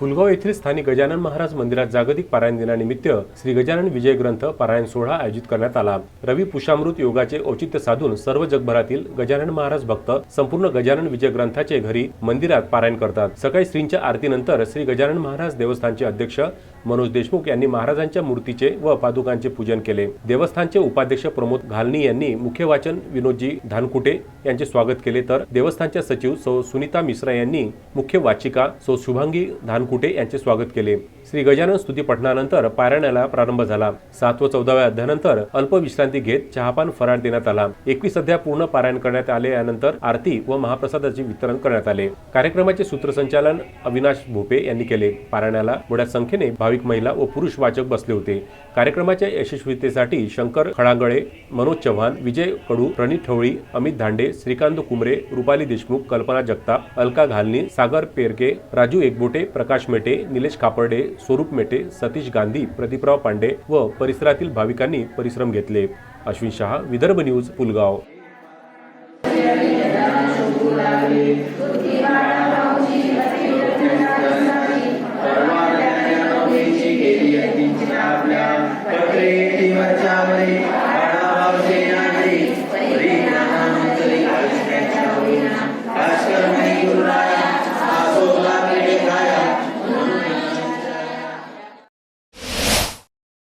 पुलगाव येथील स्थानिक गजानन महाराज मंदिरात जागतिक पारायण दिनानिमित्त श्री गजानन विजय ग्रंथ पारायण सोहळा आयोजित करण्यात आला. रवी पुषामृत योगाचे औचित्य साधून सर्व जगभरातील गजानन महाराज भक्त संपूर्ण गजानन विजय ग्रंथाचे घरी मंदिरात पारायण करतात. सकाळी श्रींच्या आरतीनंतर श्री गजानन महाराज देवस्थानचे अध्यक्ष मनोज देशमुख यांनी महाराजांच्या मूर्तीचे व पादुकांचे पूजन केले. देवस्थानचे उपाध्यक्ष प्रमोद घालनी यांनी मुख्य वाचन विनोदजी धानकुटे यांचे स्वागत केले. तर देवस्थानच्या सचिव सौ सुनीता मिश्रा यांनी मुख्य वाचिका सौ शुभांगी धान धानकुटे यांचे स्वागत केले. श्री गजानन स्तुती पठणानंतर पारायणाला प्रारंभ झाला. सात व चौदाव्या अध्यानंतर अल्प विश्रांती घेत चहापान फराळ देण्यात आला. एकवीस अध्याय पूर्ण पारायण करण्यात आले यानंतर आरती व महाप्रसादाचे वितरण करण्यात आले. कार्यक्रमाचे सूत्रसंचालन अविनाश भोपे यांनी केले. पारायणाला मोठ्या संख्येने भाविक महिला व पुरुष वाचक बसले होते. कार्यक्रमाच्या यशस्वीतेसाठी शंकर खडांगळे मनोज चव्हाण विजय कडू प्रणित ठवळी अमित धांडे श्रीकांत कुमरे रुपाली देशमुख कल्पना जगताप अलका घालनी सागर पेरके राजू एकबोटे प्रकाश मेटे निलेश कापडे स्वरूप मेटे सतीश गांधी प्रदीपराव पांडे व परिसरातील भाविकांनी परिश्रम घेतले. अश्विन शहा विदर्भ न्यूज पुलगाव.